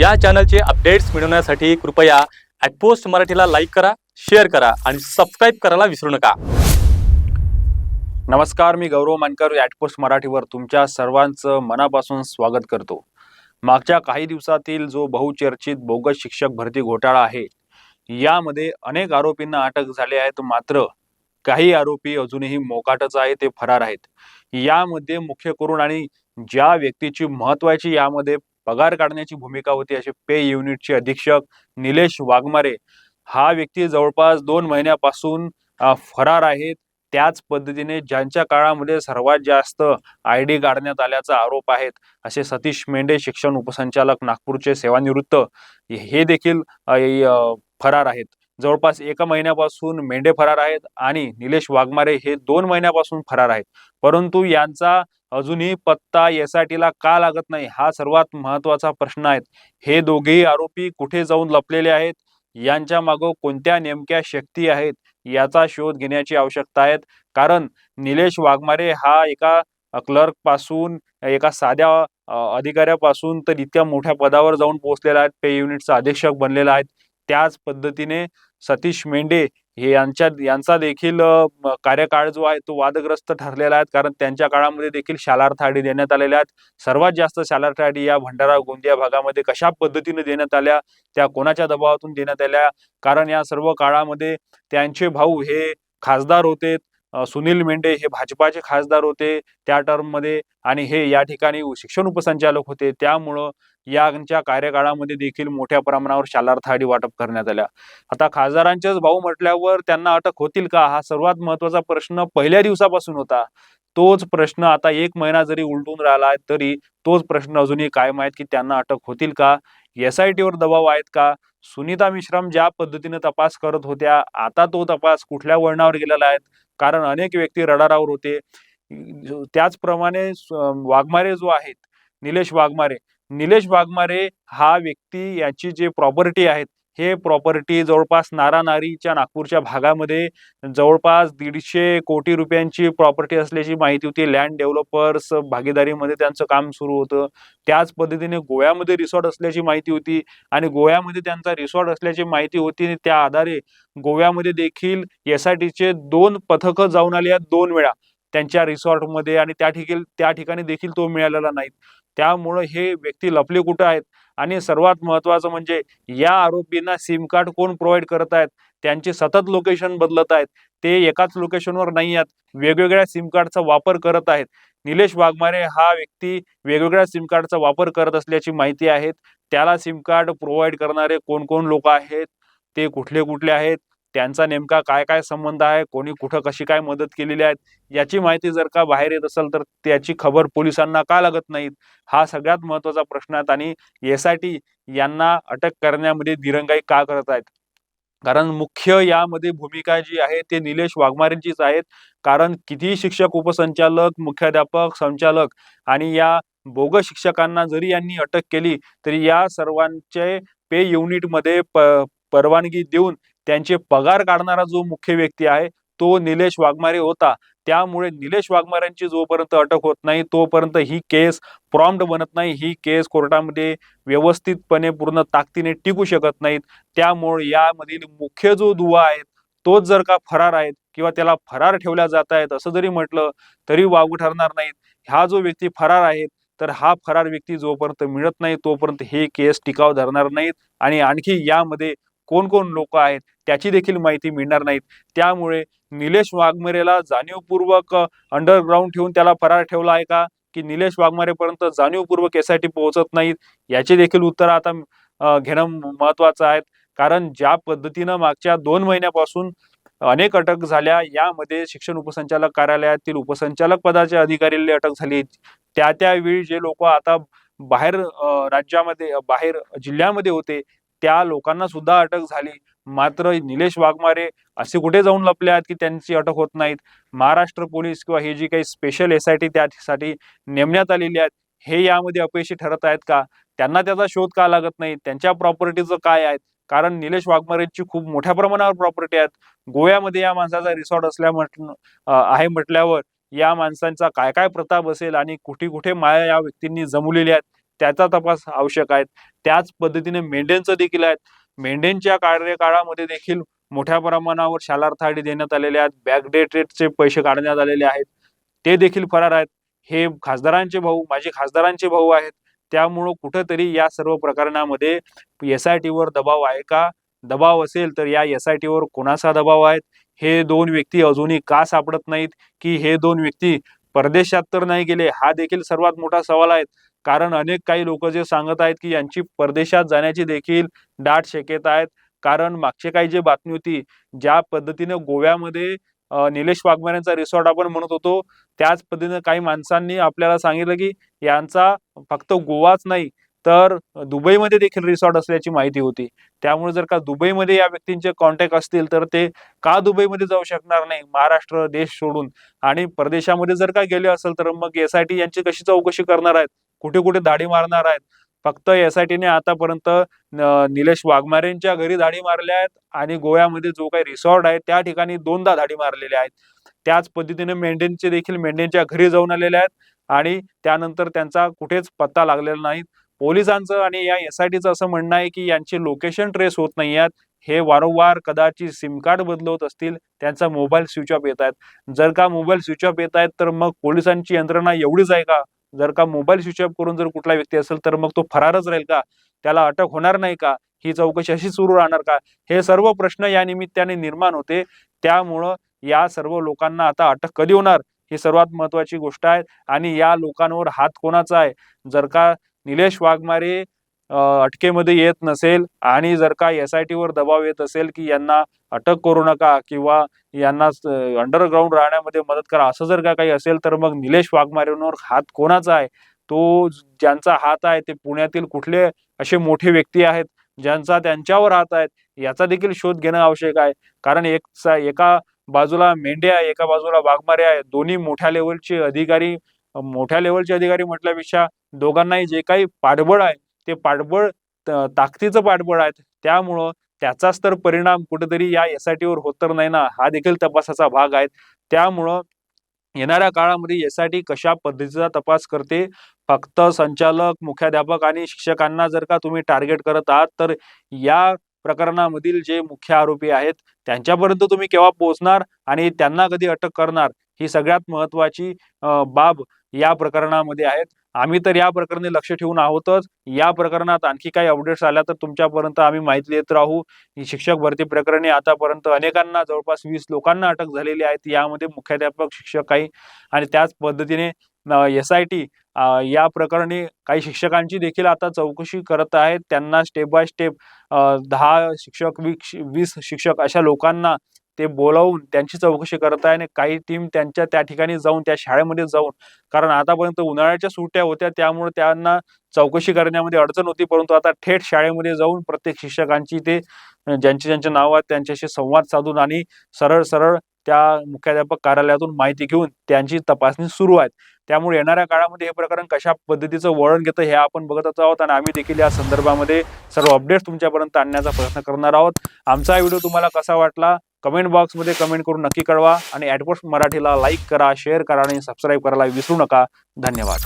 या चॅनलचे अपडेट्स मिळवण्यासाठी कृपया ॲटपोस्ट मराठीला लाईक करा शेअर करा आणि सबस्क्राईब करायला विसरू नका. नमस्कार मी गौरव मानकर ॲटपोस्ट मराठीवर तुमच्या सर्वांचं मनापासून स्वागत करतो. मागच्या काही दिवसातील जो बहुचर्चित बोगस शिक्षक भरती घोटाळा आहे यामध्ये अनेक आरोपींना अटक झाले आहेत मात्र काही आरोपी अजूनही मोकाटच आहे ते फरार आहेत. यामध्ये मुख्य करून आणि ज्या व्यक्तीची महत्वाची यामध्ये पगार काढण्याची भूमिका होती असे पे युनिटचे अधीक्षक निलेश वाघमारे. हा व्यक्ती जवळपास दोन महिन्यापासून फरार आहेत त्याच पद्धतीने ज्यांच्या काळामध्ये सर्वात जास्त आय डी काढण्यात आल्याचा आरोप आहेत असे सतीश मेंढे शिक्षण उपसंचालक नागपूरचे सेवानिवृत्त हे देखील फरार आहेत. जवळपास एका महिन्यापासून मेंढे फरार आहेत आणि निलेश वाघमारे हे दोन महिन्यापासून फरार आहेत. परंतु यांचा अजूनही पत्ता एसआयटीला का लागत नाही? हा सर्वात महत्त्वाचा प्रश्न आहे हे दोघेही आरोपी कुठे जाऊन लपलेले आहेत? यांच्या मागं कोणत्या नेमक्या शक्ती आहेत? याचा शोध घेण्याची आवश्यकता आहे. कारण निलेश वाघमारे हा एका क्लर्कपासून एका साध्या अधिकाऱ्यापासून तर इतक्या मोठ्या पदावर जाऊन पोहोचलेला आहे. पे युनिटचा अधीक्षक बनलेला आहे. त्याच पद्धतीने सतीश मेंढे हे यांच्या यांचा देखील कार्यकाळ जो आहे तो वादग्रस्त ठरलेला आहे. कारण त्यांच्या काळामध्ये देखील शालार्थ आडी देण्यात आलेल्या आहेत. सर्वात जास्त शालार्थ आडी या भंडारा गोंदिया भागामध्ये कशा पद्धतीने देण्यात आल्या त्या कोणाच्या दबावातून देण्यात आल्या? कारण या सर्व काळामध्ये त्यांचे भाऊ हे खासदार होते. सुनील मेंढे हे भाजपाचे खासदार होते त्या टर्ममध्ये आणि हे या ठिकाणी शिक्षण उपसंचालक होते. त्यामुळं यांच्या कार्यकाळामध्ये देखील मोठ्या प्रमाणावर शालार्थाडी वाटप करण्यात आल्या. आता खासदारांचेच भाऊ म्हटल्यावर त्यांना अटक होतील का? हा सर्वात महत्त्वाचा प्रश्न पहिल्या दिवसापासून होता. तोच प्रश्न आता एक महिना जरी उलटून राहिला तरी तोच प्रश्न अजूनही कायम आहेत की त्यांना अटक होतील का? एस आय टीवर दबाव आहेत का? सुनीता मिश्रम ज्या पद्धतीने तपास करत होत्या आता तो तपास कुठल्या वळणावर गेलेला आहे? कारण अनेक व्यक्ती रडारावर होते. त्याचप्रमाणे वाघमारे जो आहेत निलेश वाघमारे. निलेश वाघमारे हा व्यक्ती याची जे प्रॉपर्टी आहेत हे प्रॉपर्टी जवळपास नारानारीच्या नागपूरच्या भागामध्ये जवळपास दीडशे कोटी रुपयांची प्रॉपर्टी असल्याची माहिती होती. लँड डेव्हलपर्स भागीदारीमध्ये त्यांचं काम सुरू होतं. त्याच पद्धतीने गोव्यामध्ये रिसॉर्ट असल्याची माहिती होती आणि गोव्यामध्ये त्यांचा रिसॉर्ट असल्याची माहिती होती आणि त्या आधारे गोव्यामध्ये देखील एस आय टीचे दोन पथकं जाऊन आली आहेत दोन वेळा. त्यांच्या रिसॉर्टमध्ये आणि त्या ठिकाणी त्या ठिकाणी देखील तो मिळालेला नाही त्यामुळं हे व्यक्ती लपले कुठं आहेत? आणि सर्वात महत्वाचं म्हणजे या आरोपींना सिम कार्ड कोण प्रोव्हाइड करत आहेत? त्यांचे सतत लोकेशन बदलत आहेत. ते एकाच लोकेशनवर नाही आहेत. वेगवेगळ्या सिम कार्डचा वापर करत आहेत. निलेश वाघमारे हा व्यक्ती वेगवेगळ्या सिम कार्डचा वापर करत असल्याची माहिती आहे. त्याला सिम कार्ड प्रोव्हाइड करणारे कोण कोण लोक आहेत? ते कुठले कुठले आहेत? त्यांचा नेमका काय काय संबंध आहे? कोणी कुठं कशी काय मदत केलेली आहे? याची माहिती जर का बाहेर येत असेल तर त्याची खबर पोलिसांना का लागत नाहीत? हा सगळ्यात महत्त्वाचा प्रश्न आहे. आणि एस आय टी यांना अटक करण्यामध्ये दिरंगाई का करत आहेत? कारण मुख्य यामध्ये भूमिका जी आहे ते निलेश वाघमारेंचीच आहेत. कारण कितीही शिक्षक उपसंचालक मुख्याध्यापक संचालक आणि या बोगस शिक्षकांना जरी यांनी अटक केली तरी या सर्वांचे पे युनिटमध्ये प परवानगी देऊन त्यांचे पगार काढणारा जो मुख्य व्यक्ती आहे तो निलेश वाघमारे होता. त्यामुळे निलेश वाघमारेंची जोपर्यंत अटक होत नाही तोपर्यंत ही केस प्रॉम्प्ट बनत नाही. ही केस कोर्टामध्ये व्यवस्थितपणे पूर्ण ताकदीने टिकू शकत नाहीत. त्यामुळे यामधील मुख्य जो दुवा आहे तोच जर का फरार आहेत किंवा त्याला फरार ठेवल्या जात आहेत असं जरी म्हटलं तरी वावू ठरणार नाहीत. हा जो व्यक्ती फरार आहेत तर हा फरार व्यक्ती जोपर्यंत मिळत नाही तोपर्यंत हे केस टिकाव धरणार नाहीत. आणि आणखी यामध्ये कोण कोण लोक आहेत त्याची देखील माहिती मिळणार नाहीत. त्यामुळे निलेश वाघमरेला जाणीवपूर्वक अंडरग्राऊंड ठेवून त्याला फरार ठेवला आहे का? की निलेश वाघमारेपर्यंत जाणीवपूर्वक एस पोहोचत नाहीत? याचे देखील उत्तर आता घेणं महत्वाचं आहे. कारण ज्या पद्धतीनं मागच्या दोन महिन्यापासून अनेक अटक झाल्या यामध्ये शिक्षण उपसंचालक कार्यालयातील उपसंचालक पदाचे अधिकारी अटक झाली. त्या त्यावेळी जे लोक आता बाहेर राज्यामध्ये बाहेर जिल्ह्यामध्ये होते त्या लोकांना सुद्धा अटक झाली. मात्र निलेश वाघमारे असे कुठे जाऊन लपले आहेत की त्यांची अटक होत नाहीत? महाराष्ट्र पोलीस किंवा हे जी काही स्पेशल एस आय टी त्यासाठी नेमण्यात आलेली आहेत हे यामध्ये अपयशी ठरत आहेत का? त्यांना त्याचा शोध का लागत नाही? त्यांच्या प्रॉपर्टीचं काय आहे? कारण निलेश वाघमारेची खूप मोठ्या प्रमाणावर प्रॉपर्टी आहेत. गोव्यामध्ये या माणसाचा रिसॉर्ट असल्या म्हटलं आहे म्हटल्यावर या माणसांचा काय काय प्रताप असेल आणि कुठे कुठे माया या व्यक्तींनी जमवलेल्या आहेत? त्याचा तपास आवश्यक आहे त्याच पद्धतीने मेंढ्यांचं देखील आहेत. मेंढ्यांच्या कार्यकाळामध्ये देखील मोठ्या प्रमाणावर शालार्थाडी देण्यात आलेले आहेत. बॅकडेटेडचे पैसे काढण्यात आलेले आहेत. ते देखील फरार आहेत. हे खासदारांचे भाऊ माझे खासदारांचे भाऊ आहेत. त्यामुळं कुठंतरी या सर्व प्रकरणामध्ये एस आय टीवर दबाव आहे का? दबाव असेल तर या एस आय टीवर कोणाचा दबाव आहे? हे दोन व्यक्ती अजूनही का सापडत नाहीत? की हे दोन व्यक्ती परदेशात तर नाही गेले. हा देखील सर्वात मोठा सवाल आहे. कारण अनेक काही लोक जे सांगत आहेत की यांची परदेशात जाण्याची देखील दाट शक्यता आहेत. कारण मागचे काही जे बातमी होती ज्या पद्धतीने गोव्यामध्ये निलेश वाघमारेंचा रिसॉर्ट आपण म्हणत होतो त्याच पद्धतीने काही माणसांनी आपल्याला सांगितलं की यांचा फक्त गोवाच नाही तर दुबईमध्ये देखील रिसॉर्ट असल्याची माहिती होती. त्यामुळे जर का दुबईमध्ये या व्यक्तींचे कॉन्टॅक्ट असतील तर ते का दुबईमध्ये जाऊ शकणार नाही? महाराष्ट्र देश सोडून. आणि परदेशामध्ये जर का गेले असेल तर मग एस आय टी यांची कशी चौकशी करणार आहेत? कुठे कुठे दाढी मारणार आहेत? फक्त एस आय टीने आतापर्यंत निलेश वाघमारेंच्या घरी धाडी मारल्या आहेत आणि गोव्यामध्ये जो काही रिसॉर्ट आहे त्या ठिकाणी दोनदा धाडी मारलेल्या आहेत. त्याच पद्धतीने मेंढ्यांचे देखील मेंढ्यांच्या घरी जाऊन आलेले आहेत आणि त्यानंतर त्यांचा कुठेच पत्ता लागलेला नाही. पोलिसांचं आणि या एस आय टीचं असं म्हणणं आहे की यांचे लोकेशन ट्रेस होत नाही आहेत. हे वारंवार कदाचित सिम कार्ड बदलवत असतील. त्यांचा मोबाईल स्विच ऑफ येत आहेत. जर का मोबाईल स्विच ऑफ येत आहेत तर मग पोलिसांची यंत्रणा एवढीच आहे का? जर का मोबाईल स्विच ऑफ करून जर कुठला व्यक्ती असेल तर मग तो फरारच राहील का? त्याला अटक होणार नाही का? ही चौकशी अशी सुरू राहणार का? हे सर्व प्रश्न या निमित्ताने निर्माण होते. त्यामुळं या सर्व लोकांना आता अटक कधी होणार? ही सर्वात महत्वाची गोष्ट आहे. आणि या लोकांवर हात कोणाचा आहे? जर का निलेश वाघमारे अटकेमध्ये येत नसेल आणि जर का एस आय टीवर दबाव येत असेल की यांना अटक करू नका किंवा यांना अंडरग्राऊंड राहण्यामध्ये मदत करा असं जर का काही असेल तर मग निलेश वाघमारेंवर हात कोणाचा आहे? तो ज्यांचा हात आहे ते पुण्यातील कुठले असे मोठे व्यक्ती आहेत ज्यांचा त्यांच्यावर हात आहेत याचा देखील शोध घेणं आवश्यक आहे. कारण एक एका बाजूला मेंढे आहे एका बाजूला वाघमारे आहे दोन्ही मोठ्या लेवलचे अधिकारी मोठ्या लेवलचे अधिकारी म्हटल्यापेक्षा दोघांनाही जे काही पाठबळ आहे ते पाठबळ ताकदीचं पाठबळ आहे. त्यामुळं त्याचाच तर परिणाम कुठेतरी या एस आय टीवर होत तर नाही ना हा देखील तपासाचा भाग आहे. त्यामुळं येणाऱ्या काळामध्ये एस आय टी कशा पद्धतीचा तपास करते फक्त संचालक मुख्याध्यापक आणि शिक्षकांना जर का तुम्ही टार्गेट करत आहात तर या प्रकरणामधील जे मुख्य आरोपी आहेत त्यांच्यापर्यंत तुम्ही केव्हा पोहोचणार आणि त्यांना कधी अटक करणार ही सगळ्यात महत्वाची बाब या प्रकरणामध्ये आहेत. आम्ही तर या प्रकरणी लक्ष ठेवून आहोतच. या प्रकरणात आणखी काही अपडेट्स आल्या तर तुमच्यापर्यंत आम्ही माहिती देत राहू. शिक्षक भरती प्रकरणी आतापर्यंत अनेकांना जवळपास वीस लोकांना अटक झालेली आहे. यामध्ये मुख्याध्यापक शिक्षक काही आणि त्याच पद्धतीने एस आय टी या प्रकरणी काही शिक्षकांची देखील आता चौकशी करत आहेत. त्यांना स्टेप बाय स्टेप दहा शिक्षक वीस वीस शिक्षक अशा लोकांना ते बोलावून त्यांची चौकशी करत आहे आणि काही टीम त्यांच्या त्या ठिकाणी जाऊन त्या शाळेमध्ये जाऊन. कारण आतापर्यंत उन्हाळ्याच्या सुट्ट्या होत्या त्यामुळे त्यांना चौकशी करण्यामध्ये अडचण होती. परंतु आता थेट शाळेमध्ये जाऊन प्रत्येक शिक्षकांची ते ज्यांची ज्यांचे ज्यांचे नाव आहेत त्यांच्याशी संवाद साधून आणि सरळ सरळ त्या मुख्याध्यापक कार्यालयातून माहिती घेऊन त्यांची तपासणी सुरू आहे त्यामुळे येणाऱ्या काळामध्ये हे प्रकरण कशा पद्धतीचं वळण घेतं हे आपण बघतच आहोत आणि आम्ही देखील या संदर्भामध्ये सर्व अपडेट्स तुमच्यापर्यंत आणण्याचा प्रयत्न करणार आहोत. आमचा व्हिडिओ तुम्हाला कसा वाटला कमेंट बॉक्समध्ये कमेंट करून नक्की कळवा आणि ॲडपोस्ट मराठीला लाईक करा शेअर करा आणि सबस्क्राईब करायला विसरू नका. धन्यवाद.